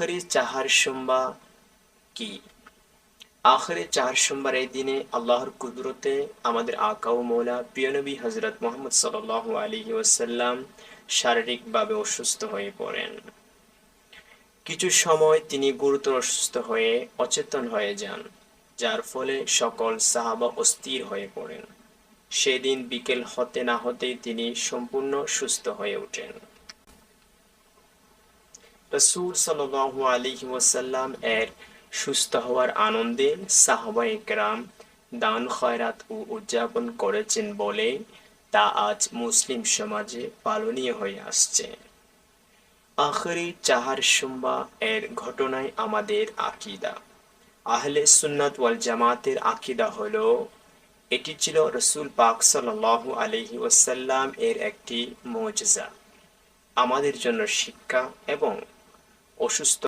আখরি চাহার সোমবার কি? আখরে চার সোমবার এই দিনে আল্লাহর কুদরতে আমাদের আকা ও মৌলা প্রিয়নবী হজরত মোহাম্মদ সাল আলী ওসাল্লাম শারীরিকভাবে অসুস্থ হয়ে পড়েন। কিছু সময় তিনি গুরুতর অসুস্থ হয়ে অচেতন হয়ে যান, যার ফলে সকল সাহাবা অস্থির হয়ে পড়েন। সেদিন বিকেল হতে না হতেই তিনি সম্পূর্ণ সুস্থ হয়ে ওঠেন। রসুল সাল্লাল্লাহু আলাইহি ওয়াসাল্লাম এর সুস্থ হওয়ার আনন্দে সাহাবা একরাম দান, খয়রাত ও উদযাপন করেছেন বলে তা আজ মুসলিম সমাজে পালনীয় হয়ে আসছে। আখরি চাহার সুম্বা এর ঘটনায় আমাদের আকিদা। আহলে সুন্নাত ওয়াল জামাতের আকিদা হলো, এটি ছিল রসুল পাক সাল্লাল্লাহু আলাইহি ওয়াসাল্লাম এর একটি মজজা। আমাদের জন্য শিক্ষা এবং অসুস্থ।